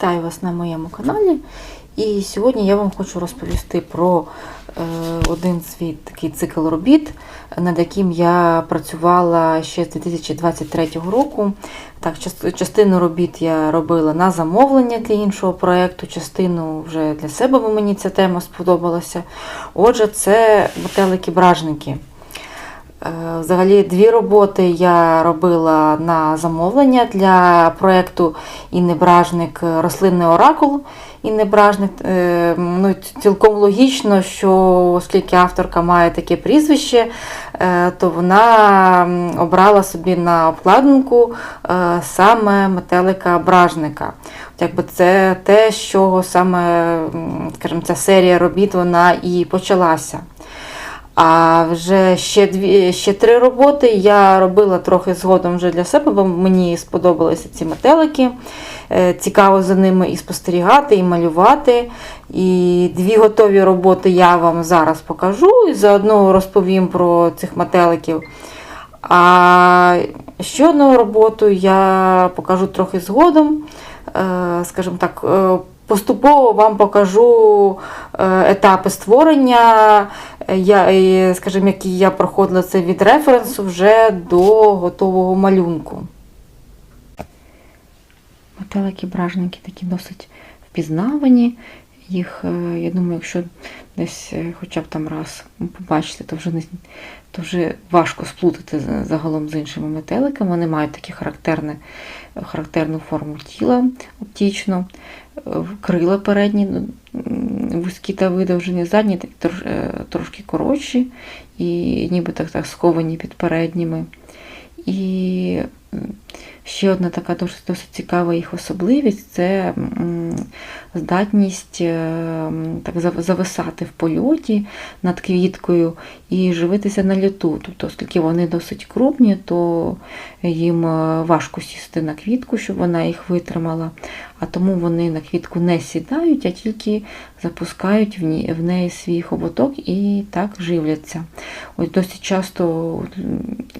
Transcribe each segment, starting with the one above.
Вітаю вас на моєму каналі. І сьогодні я вам хочу розповісти про е, один свій такий цикл робіт, над яким я працювала ще з 2023 року. Так, частину робіт я робила на замовлення для іншого проєкту, частину вже для себе, бо мені ця тема сподобалася. Отже, це метелики-бражники. Е, Взагалі дві роботи я робила на замовлення для проєкту Інни Бражник Рослинний оракул. Іннебражник. Е, Ну, цілком логічно, що оскільки авторка має таке прізвище, е, то вона обрала собі на обкладинку саме метелика Бражника. Якби це те, з чого саме, скажімо, ця серія робіт вона і почалася. А вже ще дві, ще три роботи я робила трохи згодом вже для себе, бо мені сподобалися ці метелики. Е, Цікаво за ними і спостерігати, і малювати. І дві готові роботи я вам зараз покажу і заодно розповім про цих метеликів. А ще одну роботу я покажу трохи згодом. Е, Скажімо так, е, поступово вам покажу е, етапи створення, е, е, скажімо, які я проходила це від референсу вже до готового малюнку. Метелики бражники такі досить впізнавані. Їх, е, я думаю, якщо десь е, хоча б там раз побачите, то вже не то вже важко сплутати загалом з іншими метеликами. Вони мають такі характерну форму тіла оптічну, е, крила передні ну, вузькі та видовжені, задні трошки коротші і ніби так, так сховані під передніми. І ще одна така досить, досить цікава їх особливість це здатність е, так зависати в польоті над квіткою і живитися на літу. Тобто, оскільки вони досить крупні, то їм е, важко сісти на квітку, щоб вона їх витримала. А тому вони на квітку не сідають, а тільки запускають в, неї свій хоботок і так живляться. Ось досить часто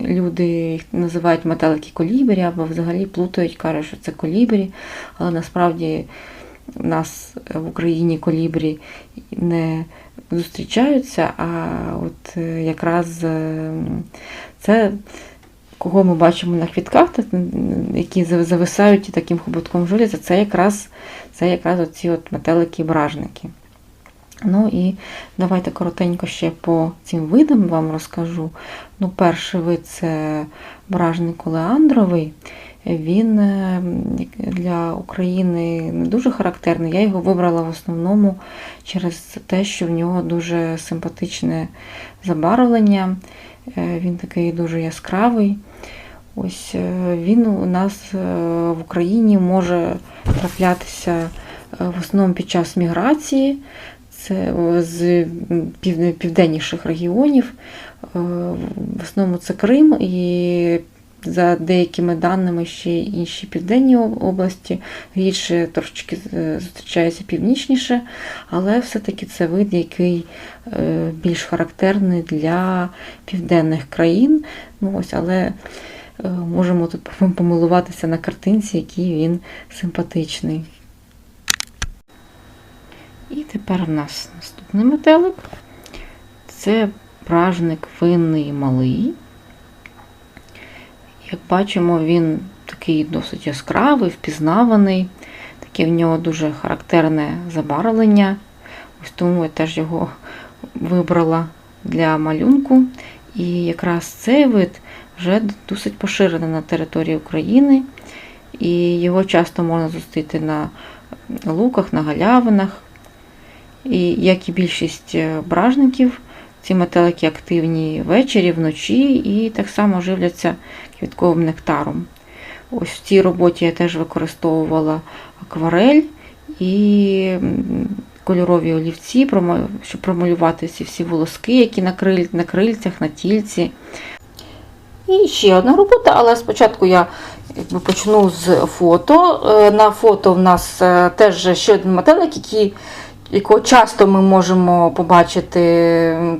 люди їх називають метелики колібрі або взагалі плутають, кажуть, що це колібрі, але насправді в нас в Україні колібрі не зустрічаються, а от е, якраз е, це кого ми бачимо на квітках, які зависають таким хоботком жиляться, це якраз, це якраз оці от метелики-бражники. Ну і давайте коротенько ще по цим видам вам розкажу. Ну, перший вид це бражник олеандровий. Він е, для України не дуже характерний. Я його вибрала в основному через те, що в нього дуже симпатичне забарвлення. Е, Він такий дуже яскравий. Ось е, він у нас в Україні може траплятися в основному під час міграції. Це з південніших регіонів. В основному це Крим і за деякими даними ще інші південні області. Рідше трошечки зустрічається північніше, але все-таки це вид, який е, більш характерний для південних країн. Ну, ось, але е, можемо тут помилуватися на картинці, який він симпатичний. І тепер у нас наступний метелик. Це пражник винний малий. Як бачимо, він такий досить яскравий, впізнаваний. Таке в нього дуже характерне забарвлення. Ось тому я теж його вибрала для малюнку. І якраз цей вид вже досить поширений на території України. І його часто можна зустріти на луках, на галявинах. І як і більшість е, бражників, ці метелики активні ввечері, вночі і так само живляться квітковим нектаром. Ось в цій роботі я теж використовувала акварель і кольорові олівці, щоб промалювати ці всі волоски, які на, криль, на крильцях, на тільці. І ще одна робота, але спочатку я якби, почну з фото. Е, На фото в нас е, теж ще один метелик, який якого часто ми можемо побачити,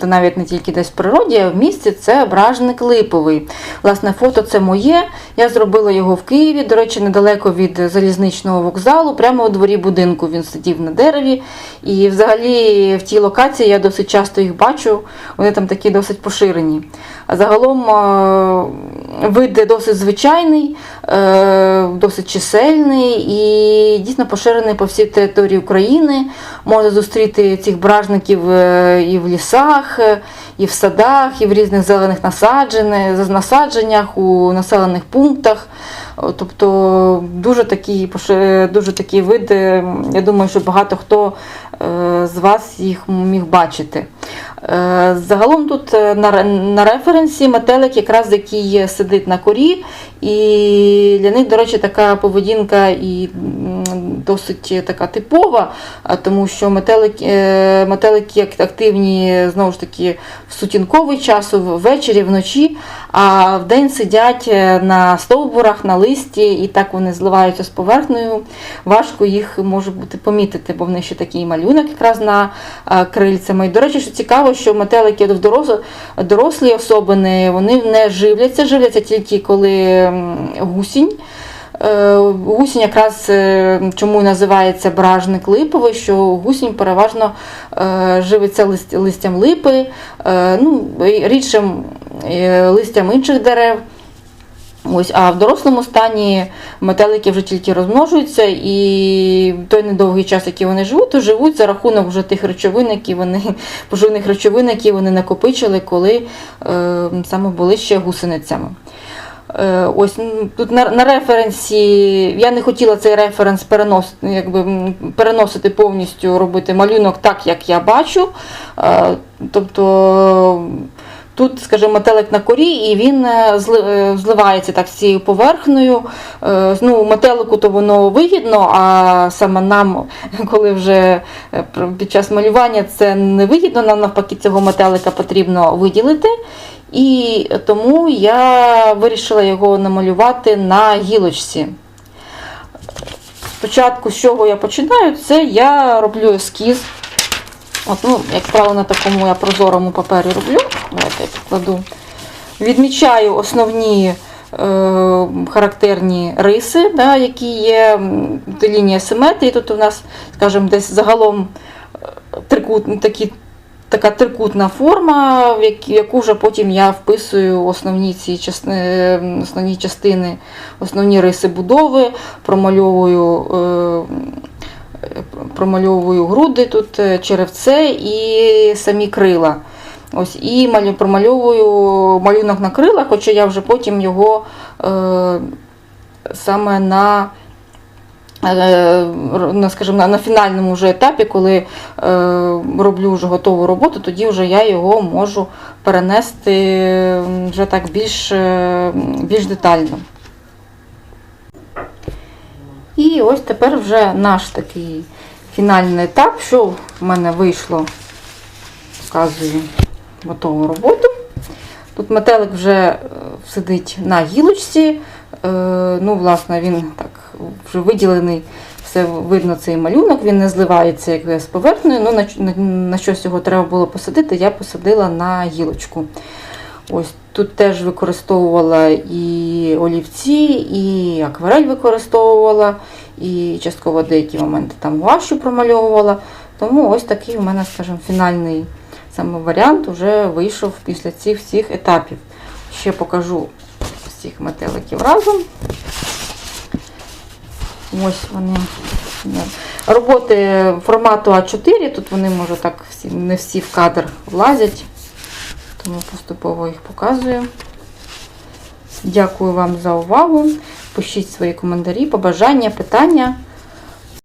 та навіть не тільки десь в природі, а в місті, це бражник липовий. Власне, фото це моє. Я зробила його в Києві, до речі, недалеко від залізничного вокзалу, прямо у дворі будинку він сидів на дереві. І взагалі в тій локації я досить часто їх бачу, вони там такі досить поширені. Загалом е, вид досить звичайний, е, досить чисельний і дійсно поширений по всій території України. Можна зустріти цих бражників е, і в лісах, і в садах, і в різних зелених насадженнях, у населених пунктах. Тобто дуже такий, дуже такий вид, е, я думаю, що багато хто з вас їх міг бачити. Е, Загалом тут е, на, референсі метелик, якраз який сидить на корі, і для них, до речі, така поведінка і досить така типова, тому що метелики, е, метелики активні знову ж таки в сутінковий час, ввечері, вночі, а вдень сидять на стовбурах, на листі, і так вони зливаються з поверхнею. Важко їх може бути помітити, бо в них ще такий малюнок якраз на крильцями. І, до речі, що цікаво, що метелики дорослі особини вони не живляться, живляться тільки коли гусінь. Е, Гусінь якраз е, чому і називається бражник липовий, що гусінь переважно е, живиться лист- листям липи, ну, рідшим листям інших дерев. Ось, а в дорослому стані метелики вже тільки розмножуються, і той недовгий час, який вони живуть, то живуть за рахунок вже тих речовин, які вони поживних речовин, які вони накопичили, коли е, саме були ще гусеницями. Е, Ось тут на, на референсі, я не хотіла цей референс переносити, якби, переносити повністю, робити малюнок так, як я бачу. Е, Тобто тут, скажімо, метелик на корі, і він е, е, зливається так з цією поверхнею. Е, Ну, метелику то воно вигідно, а саме нам, коли вже під час малювання це не вигідно, нам навпаки цього метелика потрібно виділити. І тому я вирішила його намалювати на гілочці. Спочатку, з чого я починаю, це я роблю ескіз. От, ну, як правило, на такому я прозорому папері роблю. Давайте я покладу. Відмічаю основні е, характерні риси, да, які є. Лінія симетрії. Тут у нас, скажімо, десь загалом е, трикут, такі, така трикутна форма, в яку вже потім я вписую основні, ці частини, е, основні частини, основні риси будови, промальовую. Е, промальовую груди тут, е, черевце і самі крила. Ось, і малю, промальовую малюнок на крилах, хоча я вже потім його е, саме на, е, на, скажімо, на, на фінальному вже етапі, коли е, роблю вже готову роботу, тоді вже я його можу перенести вже так більш, е, більш детально. І ось тепер вже наш такий фінальний етап, що в мене вийшло, показую готову роботу. Тут метелик вже е, сидить на гілочці. Е, Ну, власне, він так вже виділений, все видно цей малюнок, він не зливається як з поверхнею. Ну, на, на, щось його треба було посадити, я посадила на гілочку. Ось тут теж використовувала і олівці, і акварель використовувала, і частково деякі моменти там гуашю промальовувала. Тому ось такий у мене, скажімо, фінальний саме варіант вже вийшов після цих всіх етапів. Ще покажу всіх метеликів разом. Ось вони. Роботи формату А4, тут вони, може, так всі, не всі в кадр влазять, тому поступово їх показую. Дякую вам за увагу. Пишіть свої коментарі, побажання, питання.